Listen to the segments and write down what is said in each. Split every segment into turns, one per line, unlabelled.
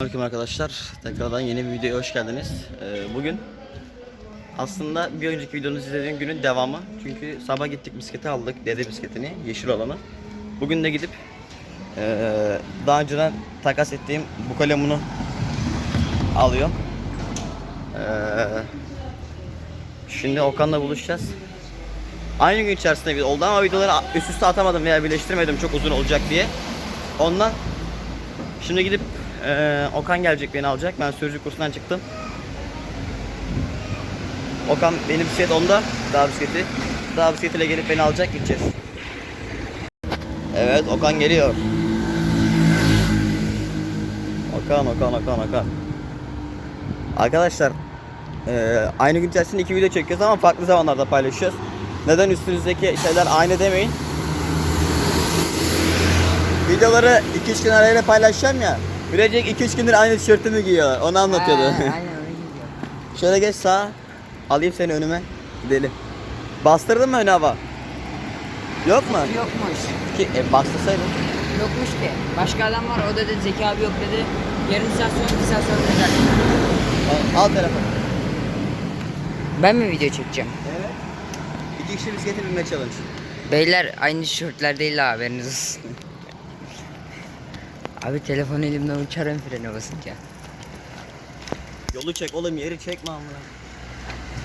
Selamünaleyküm arkadaşlar. Tekrardan yeni bir videoya hoş geldiniz. Ee, bugün aslında bir önceki videonuz izlediğim günün devamı. Çünkü sabah gittik bisikleti aldık. Dede bisikletini, yeşil olanı. Bugün de gidip ee, daha önceden takas ettiğim bu kalemunu alıyorum. Ee, şimdi Okan'la buluşacağız. Aynı gün içerisinde bir oldu ama videoları üst üste atamadım veya birleştirmedim çok uzun olacak diye. Ondan Şimdi gidip eee, Okan gelecek beni alacak. Ben sürücü kursundan çıktım. Okan benim bisiklet onda. Dağ bisikleti. Dağ bisikletiyle gelip beni alacak gideceğiz. Evet Okan geliyor. Okan Okan Okan Okan. Arkadaşlar eee, aynı gün içerisinde iki video çekiyoruz ama farklı zamanlarda paylaşıyoruz. Neden üstünüzdeki şeyler aynı demeyin. Videoları 2-3 gün arayla paylaşacağım ya. Bilecek 2-3 gündür aynı tişörtümü giyiyor. Onu anlatıyordu.
Ha, aynen öyle gidiyor.
Şöyle geç sağa. Alayım seni önüme. Gidelim. Bastırdın mı ön hava? Yok mu?
Yokmuş.
Ki, e, bastırsaydın.
Yokmuş ki. Başka adam var o dedi Zeki abi yok dedi. Yarım saat sonra bir saat sonra dedi.
Al, al telefonu.
Ben mi video çekeceğim?
Evet. İki kişi bisiklete binme challenge.
Beyler aynı tişörtler değil ha, haberiniz olsun. Abi telefon elimden uçarım frene basınca.
Yolu çek oğlum yeri çekme amına.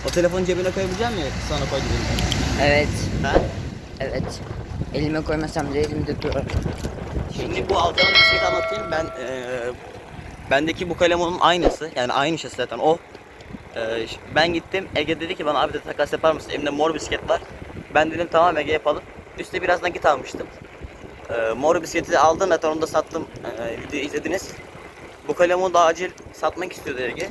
O telefonu cebine koyabilecek misin? Sana koy dedim.
Evet.
Ha?
Evet. Elime koymasam da elimde durur.
Şimdi bu alacağım bisikleti anlatayım. Ben eee bendeki bu kalemonun aynısı. Yani aynı şey zaten o. Eee, ş- ben gittim. Ege dedi ki bana abi de takas yapar mısın? Elimde mor bisiklet var. Ben dedim tamam Ege yapalım. Üstte biraz nakit almıştım. Eee mor bisikleti aldım zaten onu da sattım. Eee videoyu izlediniz. Bu kalemonu da acil satmak istiyordu Ege.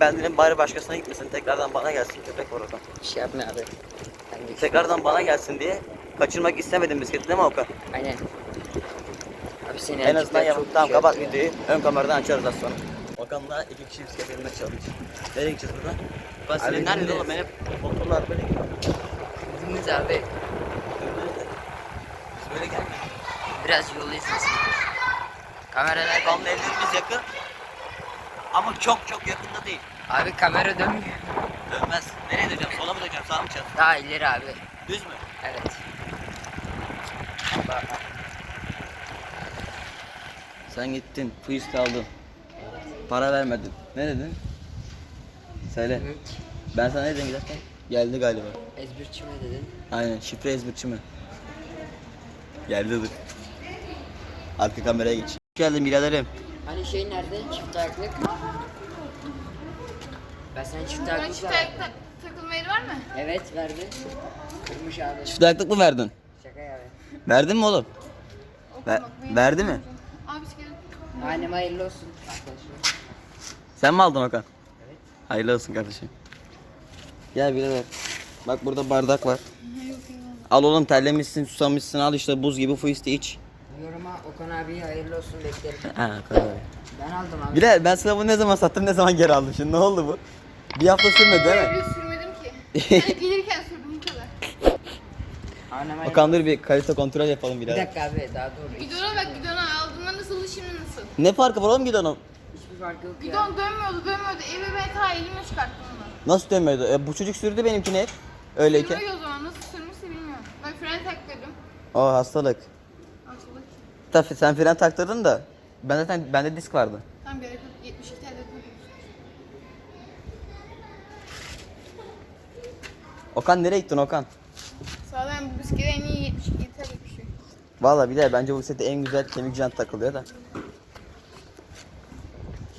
Ben dedim bari başkasına gitmesin. Tekrardan bana gelsin. Köpek var orada.
Bir şey yapma abi. Ben
Tekrardan bana gelsin diye kaçırmak istemedim bisikleti değil mi Okan?
Aynen. Abi seni
En azından
erkekler
yap.
çok
Tamam
şey
kapat videoyu. Ön kameradan açarız az sonra. Okan'la iki kişi bisiklet eline challenge. Nereye gideceğiz buradan? Ben senin nerede oğlum? Ben hep motorla böyle gidiyorum.
Dümdüz abi.
Biz böyle geldik.
Biraz yolu izlesin. Kameralar
Okan'la evlerimiz yakın. Ama çok çok yakında değil.
Abi kamera dönmüyor.
Dönmez. Nereye döneceğim? Sola mı döneceğim? Sağa mı döneceğim?
Daha ileri abi.
Düz mü?
Evet.
Sen gittin. Twist aldın. Para vermedin. Ne dedin? Söyle. Ben sana ne dedim giderken? Geldi galiba.
Ezberçi mi dedin?
Aynen şifre ezberçi mi? Geldi dur. Arka kameraya geç. Hoş geldin biraderim.
Hani şey nerede? Çift ayaklık. Ben sana çift
Bana
ayaklık
çift tak- takılma yeri var mı?
Evet verdi. Kırmış abi.
Çift ayaklık mı verdin?
Şaka ya be.
Verdin mi oğlum? Ver- verdi mi?
Abi bisiklet.
Annem hayırlı olsun. Arkadaşlar.
Sen mi aldın Okan?
Evet.
Hayırlı olsun kardeşim. Gel birader. Bak burada bardak var.
Ha, yok eyvallah.
Al oğlum terlemişsin, susamışsın. Al işte buz gibi fuisti iç.
Yoruma Okan abi hayırlı olsun beklerim.
Ha, kadar.
Ben aldım abi.
Birader ben sana bunu ne zaman sattım, ne zaman geri aldım şimdi? Ne oldu bu? Bir hafta sürmedi değil mi?
Sürmedim ki. Hani gelirken sürdüm bu kadar.
Okan dur bir kalite kontrol yapalım
Bir
birader.
dakika abi daha doğru.
Gidona bak gidona aldığında nasıldı şimdi nasıl?
Ne farkı var oğlum gidonun?
Hiçbir farkı yok ya.
Gidon dönmüyordu dönmüyordu. Eve ben ta elimle çıkarttım onu.
Nasıl dönmüyordu? E, bu çocuk sürdü benimkini hep. Öyleyken.
Sürmüyor o zaman nasıl sürmüşse bilmiyorum. Ben fren taktırdım.
O hastalık. Tabii sen fren taktırdın da. Ben zaten bende disk vardı.
Tam yok. 72 tane dedim.
Okan nereye gittin Okan?
Sağdan bu bisiklete en iyi 72 tabii bir şey.
Valla bir de bence bu sette en güzel kemik jant takılıyor da.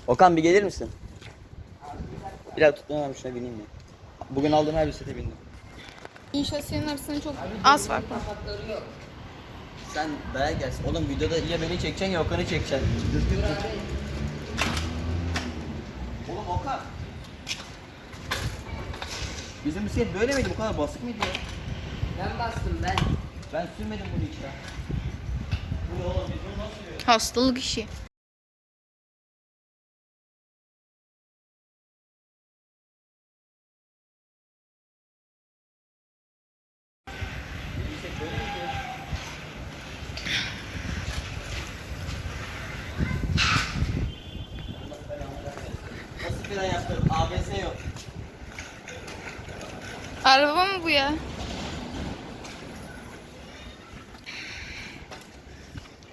Okan bir gelir misin? Biraz tutmam şuna bineyim ya. Bugün aldığım her bir sete bindim.
İnşaat senin arasında çok az fark var.
Sen dayak gelsin. Oğlum videoda ya beni çekeceksin ya Okan'ı çekeceksin. Oğlum Okan. Bizim bisiklet böyle miydi? Bu kadar basık mıydı ya?
Ben bastım ben.
Ben sürmedim bunu hiç ya. Bu ne oğlum? Biz bunu nasıl sürüyoruz?
Hastalık işi.
fren yaptım. ABS yok.
Araba mı bu ya?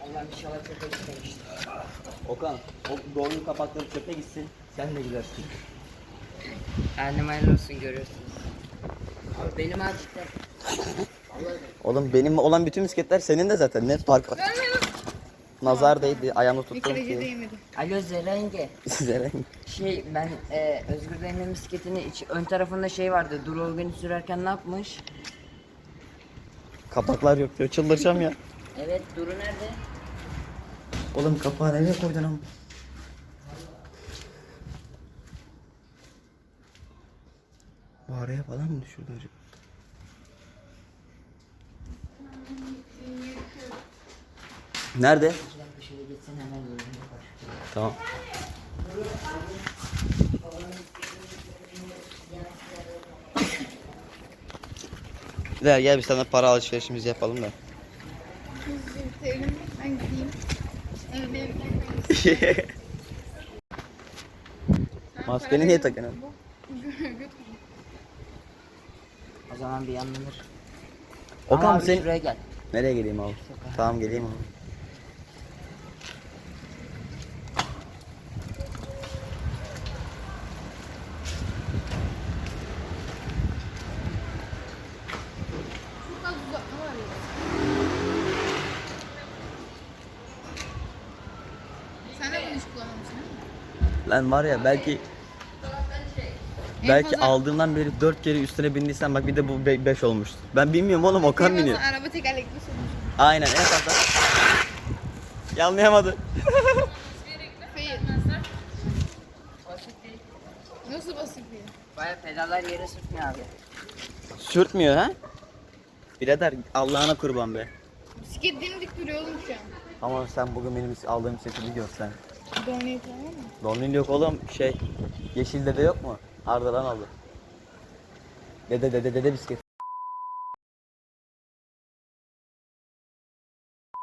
Allah inşallah çok istemiştim.
Okan, o doğruyu kapattığım çöpe gitsin. Sen de gidersin.
Annem hayırlı olsun görüyorsunuz. Abi benim azıcık da
Oğlum benim olan bütün bisikletler senin de zaten. Ne fark var? Nazar değdi, ayağımı
Bir
tuttum
kere
ki.
değmedi.
Alo Zerenge.
Size
Şey ben e, Özgür Bey'in bisikletini iç, ön tarafında şey vardı. Dur organi sürerken ne yapmış?
Kapaklar yok diyor. Çıldıracağım ya.
Evet Duru nerede?
Oğlum kapağı nereye koydun ama? Bu araya falan mı düşürdü acaba? Nerede?
İki dakika şöyle geçsen hemen yerine koş.
Tamam. Gel gel bir sana para alışverişimizi yapalım da.
Ben gideyim.
Maskeni niye takıyorsun?
O zaman bir yanlanır.
Okan
Ama abi
sen
şuraya gel.
nereye geleyim abi? Tamam geleyim abi.
Çok az uzatma var ya. Sen de bunu hiç kullanmamışsın
Lan var ya belki belki
fazla-
aldığımdan beri 4 kere üstüne bindiysen bak bir de bu 5 olmuştu. Ben bilmiyorum oğlum Okan biniyor.
Araba tekerlekli sürmüş.
Aynen en fazla. Yanlayamadı.
Hayır. Nasıl basit bir?
Baya pedallar yere sürtmüyor abi.
Sürtmüyor ha? Birader Allah'ına kurban be.
Bisiklet dimdik duruyor oğlum şu an.
Ama sen bugün benim aldığım seti görsen.
Doneyi tamam mı?
Donlin yok oğlum şey Yeşil dede yok mu? Arda'dan aldı. Dede dede dede bisiklet.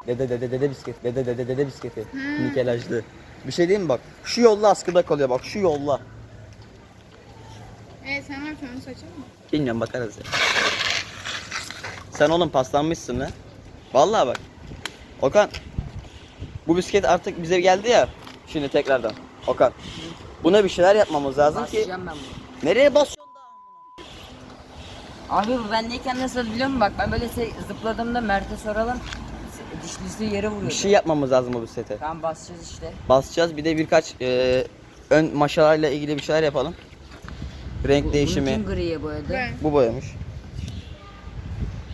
Dede dede dede bisiklet. Dede dede dede bisikleti. Nikelajlı. Bir şey diyeyim mi bak? Şu yolla askıda kalıyor bak şu yolla.
Evet sen ne onu saçın mı?
Bilmiyorum bakarız ya. Sen oğlum paslanmışsın lan. Vallahi bak. Okan. Bu bisiklet artık bize geldi ya. Şimdi tekrardan. Okan. Buna bir şeyler yapmamız lazım ki.
Başlayacağım ben bunu.
Nereye basıyorsun?
Abi bu bendeyken nasıl biliyor musun? Bak ben böyle şey zıpladığımda Mert'e soralım. Dişlisi yere vuruyor.
Bir şey yapmamız lazım bu bisiklete.
Tamam basacağız işte.
Basacağız. Bir de birkaç e, ön maşalarla ilgili bir şeyler yapalım. Renk
Bu-
değişimi.
Bunu kim griye boyadı?
Ben.
Bu boyamış.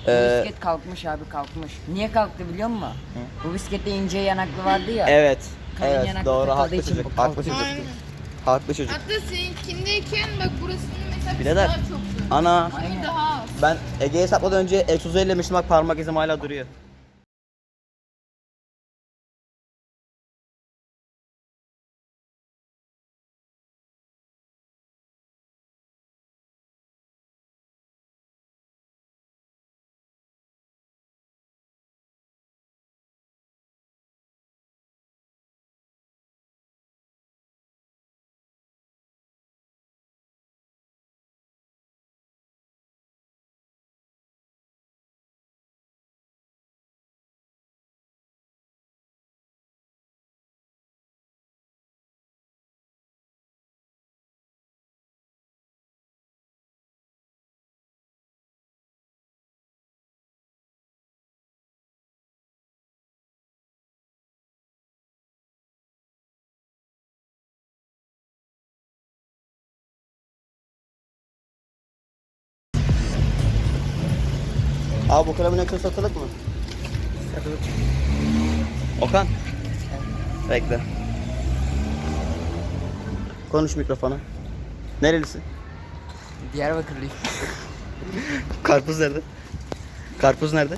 Bu
Ee,
bisiklet kalkmış abi kalkmış. Niye kalktı biliyor musun? Bu bisiklette ince yanaklı vardı ya.
evet.
Kalın
Evet
yanaklı
doğru
takıldığı
haklı
için
çocuk.
bu
Haklı çocuk.
Aynen.
Haklı çocuk.
Hatta seninkindeyken bak burasının mesela
Birader.
daha çok.
Ana
Aynen. daha az.
ben Ege'ye hesapladan önce egzozu ellemiştim bak parmak izim hala duruyor. Abi bu kalemin ekranı satılık mı? Satılık. Okan. Bekle. Konuş mikrofona. Nerelisin?
Diyarbakırlıyım.
Karpuz nerede? Karpuz nerede?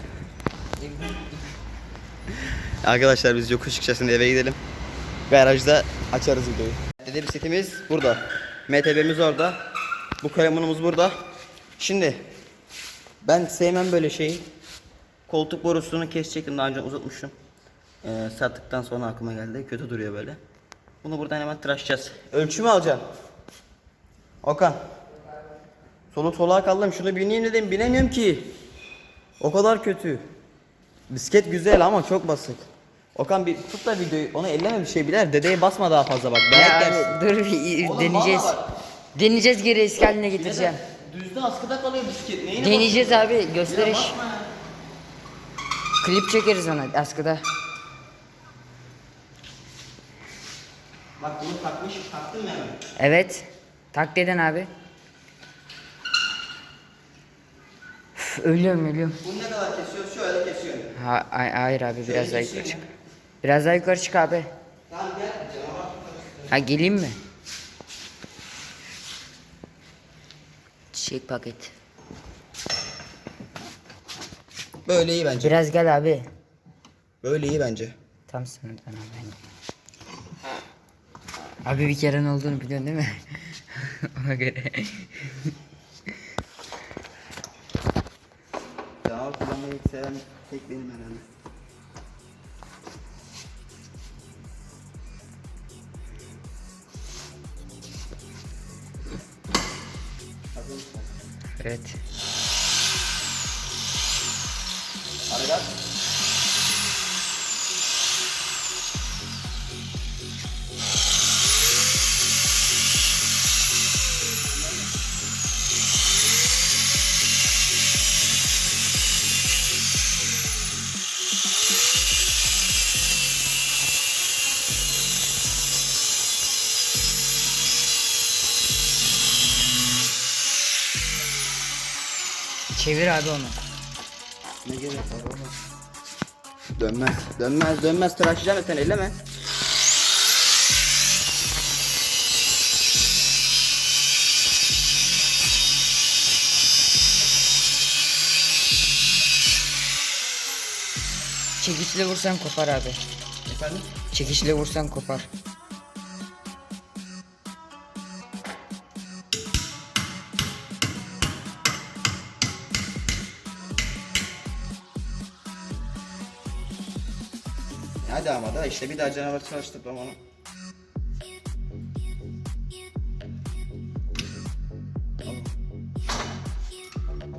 Arkadaşlar biz yokuş çıkacağız eve gidelim. Garajda açarız videoyu. Dede bisikletimiz burada. MTB'miz orada. Bu kalemunumuz burada. Şimdi ben sevmem böyle şeyi. Koltuk borusunu kesecektim daha önce uzatmıştım. Ee, sattıktan sonra aklıma geldi. Kötü duruyor böyle. Bunu buradan hemen tıraşacağız. Ölçümü alacağım. Okan. Solu soluğa kaldım. Şunu bineyim dedim. Binemiyorum ki. O kadar kötü. Bisiklet güzel ama çok basık. Okan bir tut da videoyu. Onu elleme bir şey biler. Dedeye basma daha fazla bak.
Ya abi, dur bir
Oğlum
deneyeceğiz. Deneyeceğiz geri eski haline getireceğim.
Düzde askıda kalıyor bisiklet. Neyine
Deneyeceğiz
basıyorsun?
abi gösteriş.
Ya basma ya.
Klip çekeriz ona askıda.
Bak bunu takmış. Taktın mı hemen?
Evet. Tak deden abi. Üf, ölüyorum ölüyorum.
Bunu ne kadar kesiyoruz? Şöyle kesiyorum.
Ha, ay- hayır abi biraz
Şöyle
daha
keseyim
yukarı çık. Biraz daha yukarı çık abi.
Tamam gel.
Ha geleyim mi? Çiçek paket.
Böyle iyi bence.
Biraz gel abi.
Böyle iyi bence.
Tam sınırdan abi. Abi bir kere ne olduğunu biliyorsun değil mi? Ona göre.
Canavar kullanmayı seven tek benim herhalde.
Evet. Çevir abi onu.
Ne gerek var oğlum? Dönmez. Dönmez dönmez tıraşlayacağım sen elleme.
Çekiçle vursan kopar abi.
Efendim?
Çekiçle vursan kopar.
Hadi ama da işte bir daha canavar çalıştırmam onu.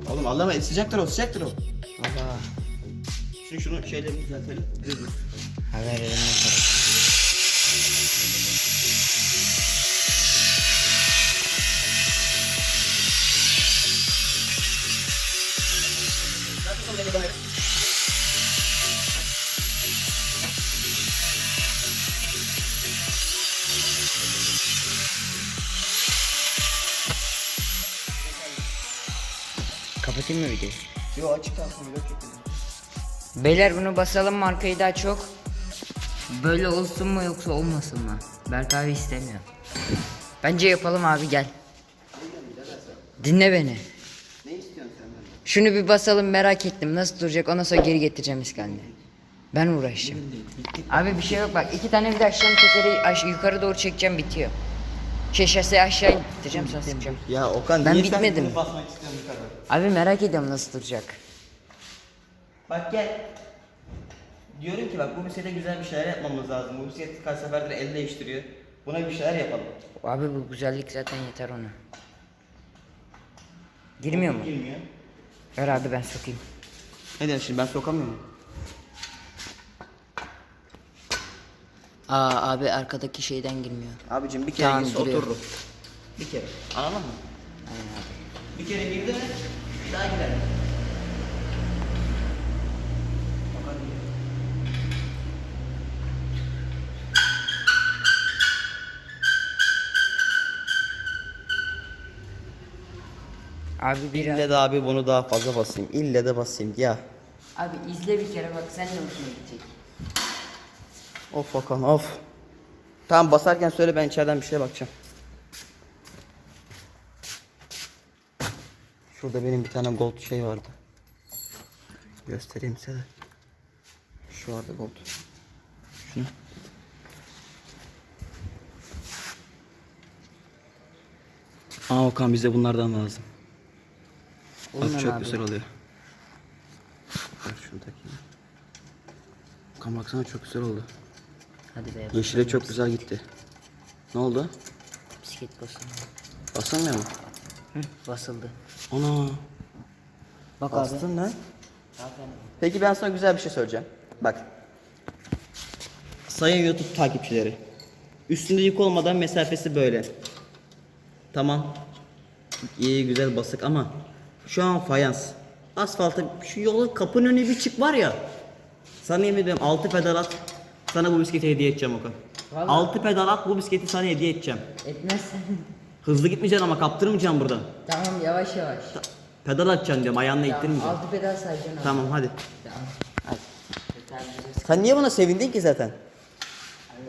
Oğlum Allah'ım sıcaktır o sıcaktır o.
Allah.
Şunu şunu şeylerini düzeltelim. Düz dur.
Haber elimden Kapatayım mı videoyu?
Yo açık kalsın vlog çekelim.
Beyler bunu basalım markayı daha çok. Böyle olsun mu yoksa olmasın mı? Berk abi istemiyor. Bence yapalım abi gel. Dinle beni.
Ne istiyorsun sen benden?
Şunu bir basalım merak ettim nasıl duracak ondan sonra geri getireceğim iskalini. Ben uğraşacağım. Abi bir şey yok bak iki tane bir de aşağının tekeri aş- yukarı doğru çekeceğim bitiyor. Şaseyi aşağı indireceğim sonra sıkacağım.
Ya Okan
Ben
niye
bitmedim.
bunu basmak istiyorsun bu kadar?
Abi merak ediyorum nasıl duracak.
Bak gel. Diyorum ki bak bu bisiklete güzel bir şeyler yapmamız lazım. Bu bisiklet kaç seferdir el değiştiriyor. Buna bir şeyler yapalım.
Abi bu güzellik zaten yeter ona. Girmiyor mu?
Girmiyor.
Ver abi ben sokayım.
Ne diyorsun şimdi ben sokamıyorum.
Aa abi arkadaki şeyden girmiyor.
Abicim bir kere
Tamam,
girse
giriyor.
otururum. Bir kere. Anladın mı?
Aynen abi.
Bir kere girdi mi bir daha girer.
Abi bir
İlle de abi bunu daha fazla basayım. İlle de basayım ya.
Abi izle bir kere bak sen de hoşuna gidecek.
Of Okan of. Tamam basarken söyle ben içeriden bir şeye bakacağım. Şurada benim bir tane gold şey vardı. Göstereyim size. Şu vardı gold. Şunu. Aa Okan bize bunlardan lazım. Bak çok
abi.
güzel oluyor. Şunu takayım. Okan baksana çok güzel oldu.
Hadi be.
Yeşile çok güzel gitti. Ne oldu?
Bisiklet basın.
Basılmıyor mu?
Hı, basıldı.
Ana.
Bak
Bastın lan.
Aferin.
Peki ben sana güzel bir şey söyleyeceğim. Bak. Sayın YouTube takipçileri. Üstünde yük olmadan mesafesi böyle. Tamam. İyi güzel basık ama şu an fayans. Asfalta şu yola kapının önüne bir çık var ya. Sana yemin ediyorum 6 pedal at. Sana bu bisikleti hediye edeceğim Okan.
Vallahi.
6 pedal at bu bisikleti sana hediye edeceğim.
Etmezsen.
Hızlı gitmeyeceksin ama kaptırmayacaksın buradan.
tamam yavaş yavaş.
Pedal atacaksın diyorum ayağınla
Tamam,
ittirmeyeceksin.
altı pedal sayacaksın abi.
Tamam hadi.
Tamam.
hadi. Sen niye buna sevindin ki zaten?
Abi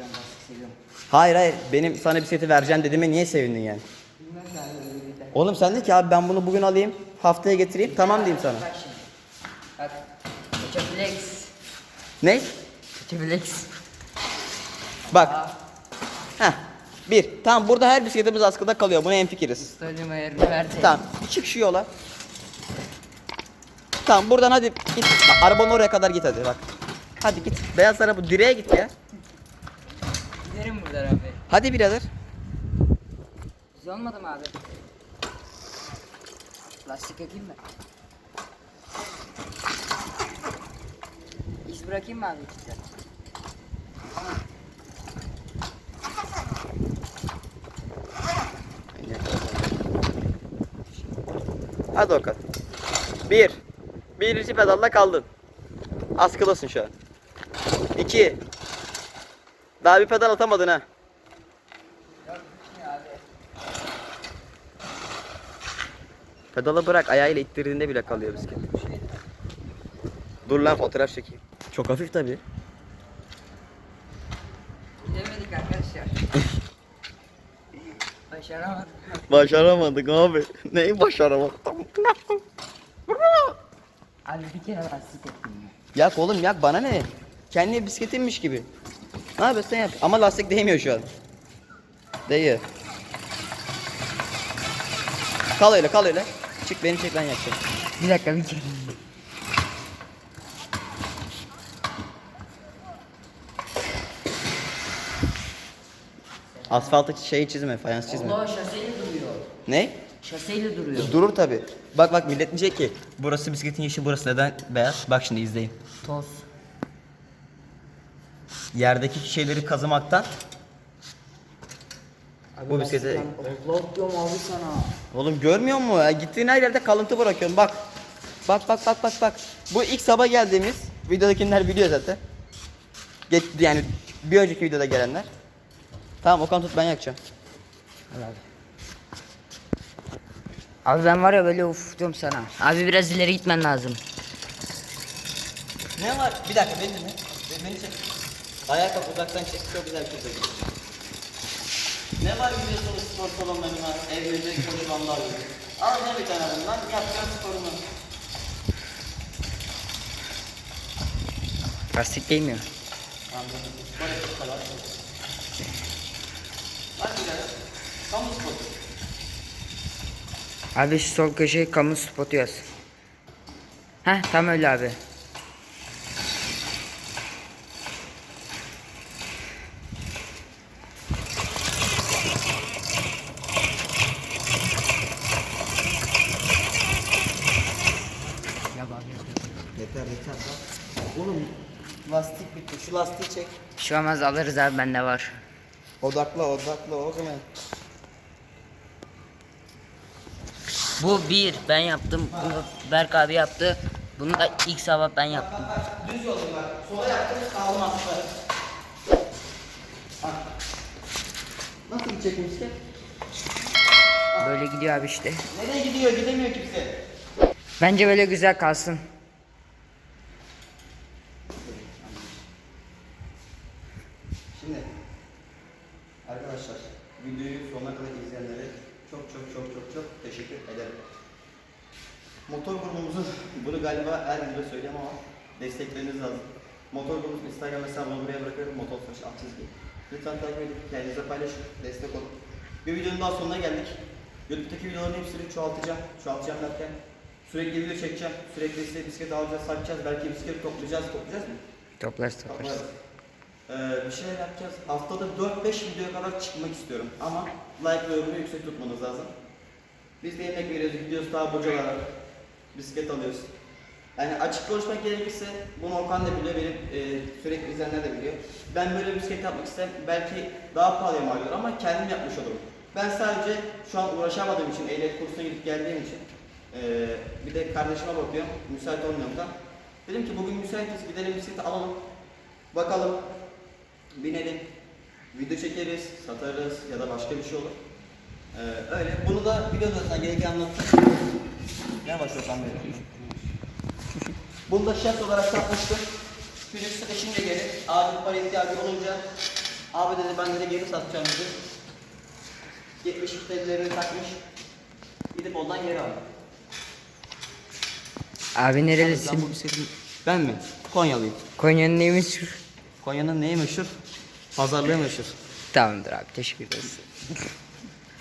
ben basık seviyorum.
Hayır hayır benim sana bisikleti vereceğim dediğime niye sevindin yani?
Bilmem de.
Oğlum sen de ki abi ben bunu bugün alayım haftaya getireyim tamam diyeyim sana.
Bak şimdi. Bak. Flex.
Ne?
Kötü flex.
Bak. Heh. Bir. Tamam burada her bisikletimiz askıda kalıyor. Buna hemfikiriz.
Stadyum ayarını verdi.
Tamam. Çık şu yola. Tamam buradan hadi git. Arabanın oraya kadar git hadi bak. Hadi git. Beyaz araba direğe git ya.
Giderim buradan abi.
Hadi birader.
Güzel olmadı mı abi? Lastik yakayım mı? İz bırakayım mı abi içinde?
Hadi Okan. Bir. Birinci pedalla kaldın. Askılasın şu an. İki. Daha bir pedal atamadın ha. Pedalı bırak ayağıyla ittirdiğinde bile kalıyor bisiklet. Dur lan fotoğraf çekeyim. Çok hafif tabi.
Gidemedik arkadaşlar. Başaramadık.
Başaramadık abi. Neyi başaramadık?
Abi bir kere lastik ettim ya.
Yak oğlum yak bana ne? Kendi bisikletinmiş gibi. Ne yapıyorsun yap. Ama lastik değmiyor şu an. Değiyor. Kal öyle kal öyle. Çık beni çek ben yakacağım.
Bir dakika bir kere.
Asfalta şey çizme, fayans çizme.
Allah şaseyle duruyor.
Ne?
Şaseyle duruyor.
Durur tabi. Bak bak millet diyecek ki burası bisikletin yeşil burası neden beyaz? Bak şimdi izleyin.
Toz.
Yerdeki şeyleri kazımaktan
Abi
Bu bisiklete-
Allah diyorum abi sana.
Oğlum görmüyor musun? Ya? Gittiğin her yerde kalıntı bırakıyorum. Bak. Bak bak bak bak bak. Bu ilk sabah geldiğimiz videodakiler biliyor zaten. Geç, yani bir önceki videoda gelenler. Tamam Okan tut ben yakacağım.
Al abi. Abi ben var ya böyle uf diyorum sana. Abi biraz ileri gitmen lazım.
Ne var? Bir dakika beni dinle. Beni, beni çek. Ayağa kalk uzaktan çek. Çok güzel bir şey söyleyeyim. Ne var biliyorsunuz spor salonlarına, evlerde koşulanlar gibi. Al ne bir tane bundan, yapacağım sporunu.
Lastik değmiyor.
Anladım. Spor yapıp kadar. Kamu spotu.
Abi şu sol köşeye kamu spotu yaz. Heh tam öyle abi.
Yeter yeter. Oğlum lastik bitti. Şu lastiği çek.
Bir şey olmaz alırız abi bende var.
Odakla odakla o zaman.
Bu bir ben yaptım. Bunu Berk abi yaptı. Bunu da ilk sabah ben yaptım.
Düz yolda bak. Sola yaptım sağlam atları. Nasıl gidecek bisiklet?
Böyle gidiyor abi işte.
Nereye gidiyor? Gidemiyor kimse.
Bence böyle güzel kalsın.
Şimdi arkadaşlar videoyu sonuna kadar izleyenlere çok çok çok çok çok teşekkür ederim. Motor grubumuzu bunu galiba her videoda söyleyeyim ama destekleriniz lazım. Motor grubumuz Instagram hesabını buraya bırakıyorum. Motor saç alt çizgi. Lütfen takip edin. Kendinize paylaşın. Destek olun. Bir videonun daha sonuna geldik. YouTube'daki videoların hepsini çoğaltacağım. Çoğaltacağım derken sürekli video çekeceğim. Sürekli size bisiklet alacağız, satacağız. Belki bisiklet toplayacağız. Toplayacağız mı?
Toplarız toplarız.
Toplarız. Ee, bir şeyler yapacağız. Haftada 4-5 video kadar çıkmak istiyorum. Ama like ve yorumu yüksek tutmanız lazım. Biz de yemek veriyoruz, gidiyoruz daha bocalara. Bisiklet alıyoruz. Yani açık konuşmak gerekirse bunu Okan da biliyor, benim e, sürekli izleyenler de biliyor. Ben böyle bisiklet yapmak istem belki daha pahalıya mal olur ama kendim yapmış olurum. Ben sadece şu an uğraşamadığım için, ehliyet kursuna gidip geldiğim için e, bir de kardeşime bakıyorum, müsait olmuyorum da. Dedim ki bugün müsaitiz, gidelim bisikleti alalım, bakalım, binelim, video çekeriz, satarız ya da başka bir şey olur. Ee, öyle. Bunu da videoda gereken anlattım. Ne başlıyorsan böyle. Bunu da şart olarak satmıştım. Çocuk sıkışınca geri, abi para ihtiyacı olunca abi dedi ben dedi geri satacağım dedi. 70 TL'lerini takmış. Gidip ondan geri aldım.
Abi
Ben
nerelisin?
bu bisikletin... Ben mi? Konyalıyım.
Konya'nın neyi meşhur?
Konya'nın neyi meşhur? Pazarlığı meşhur.
Tamamdır abi teşekkür ederiz.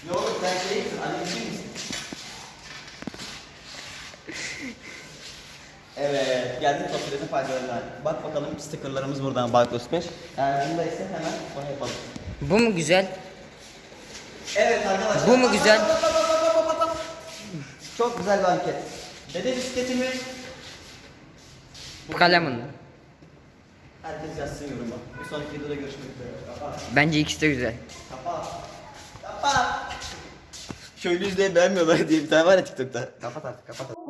Ne olur sen şey misin? Annesi misin? Evet, geldik fasulyenin faydalarına. Bak bakalım stickerlarımız buradan Barclays 5. Yani bunda ise hemen onu yapalım.
Bu mu güzel?
Evet arkadaşlar.
Bu mu güzel?
Çok güzel bir anket. Dede bisikletimi
Bu kalemin.
herkes yazsın yoruma. Bir sonraki videoda görüşmek üzere. Kapat.
Bence ikisi de güzel.
Kapat. Kapat. Köylü izleyi beğenmiyorlar diye bir tane var ya TikTok'ta. Kapat artık kapat. artık.